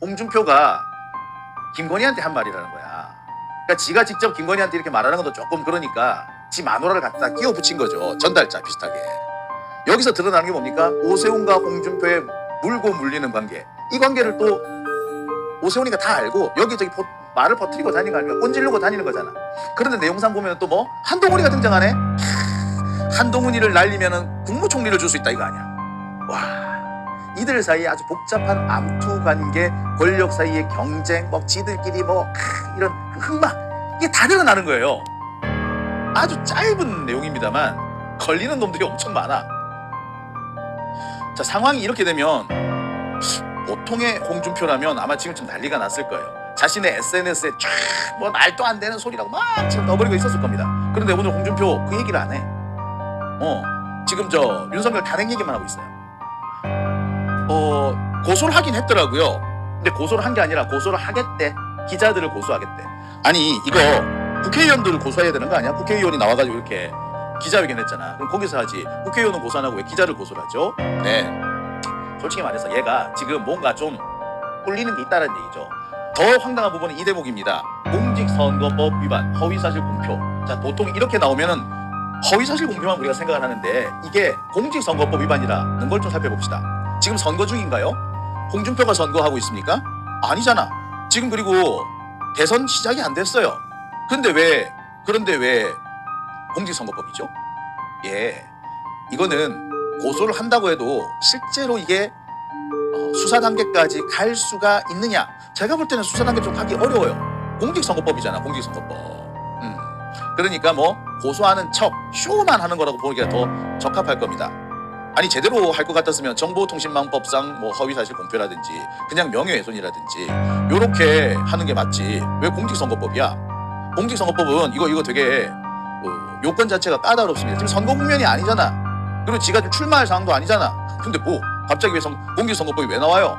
홍준표가 김건희한테 한 말이라는 거야. 그러니까 지가 직접 김건희한테 이렇게 말하는 것도 조금 그러니까 지 마누라를 갖다 끼워 붙인 거죠. 전달자 비슷하게. 여기서 드러나는 게 뭡니까? 오세훈과 홍준표의 물고 물리는 관계. 이 관계를 또 오세훈이가 다 알고 여기저기 포- 말을 퍼뜨리고 다니는 거 아닙니까? 꼰질르고 다니는 거잖아. 그런데 내용상 보면 또 뭐 한동훈이가 등장하네. 하, 한동훈이를 날리면은 국무총리를 줄 수 있다 이거 아니야. 와. 이들 사이에 아주 복잡한 암투 관계, 권력 사이의 경쟁, 뭐 지들끼리 뭐 크, 이런 흑막 이게 다 드러나는 거예요. 아주 짧은 내용입니다만 걸리는 놈들이 엄청 많아. 자 상황이 이렇게 되면 보통의 홍준표라면 아마 지금쯤 난리가 났을 거예요. 자신의 SNS에 쫙 뭐 말도 안 되는 소리라고 막 지금 넣어버리고 있었을 겁니다. 그런데 오늘 홍준표 그 얘기를 안 해. 어 지금 저 윤석열 탄핵 얘기만 하고 있어요. 어 고소를 하긴 했더라고요. 근데 고소를 한 게 아니라 고소를 하겠대. 기자들을 고소하겠대. 아니 이거 국회의원들을 고소해야 되는 거 아니야? 국회의원이 나와가지고 이렇게 기자회견 했잖아. 그럼 거기서 하지. 국회의원은 고소 안 하고 왜 기자를 고소를 하죠? 네. 솔직히 말해서 얘가 지금 뭔가 좀 꿀리는 게 있다는 얘기죠. 더 황당한 부분은 이 대목입니다. 공직선거법 위반, 허위사실 공표. 자, 보통 이렇게 나오면은 허위사실 공표만 우리가 생각을 하는데 이게 공직선거법 위반이라는 걸 좀 살펴봅시다. 지금 선거 중인가요? 홍준표가 선거하고 있습니까? 아니잖아. 지금 그리고 대선 시작이 안 됐어요. 근데 왜 그런데 왜 공직선거법이죠? 예, 이거는 고소를 한다고 해도 실제로 이게 어, 수사 단계까지 갈 수가 있느냐? 제가 볼 때는 수사 단계 좀 가기 어려워요. 공직선거법이잖아, 공직선거법. 음. 그러니까 뭐 고소하는 척 쇼만 하는 거라고 보기가 더 적합할 겁니다. 아니 제대로 할 것 같았으면 정보통신망법상 뭐 허위사실 공표라든지 그냥 명예훼손이라든지 요렇게 하는 게 맞지 왜 공직선거법이야? 공직선거법은 이거 이거 되게 어, 요건 자체가 까다롭습니다. 지금 선거 국면이 아니잖아. 그리고 지가 좀 출마할 상황도 아니잖아. 근데 뭐 갑자기 왜 선- 공직선거법이 왜 나와요?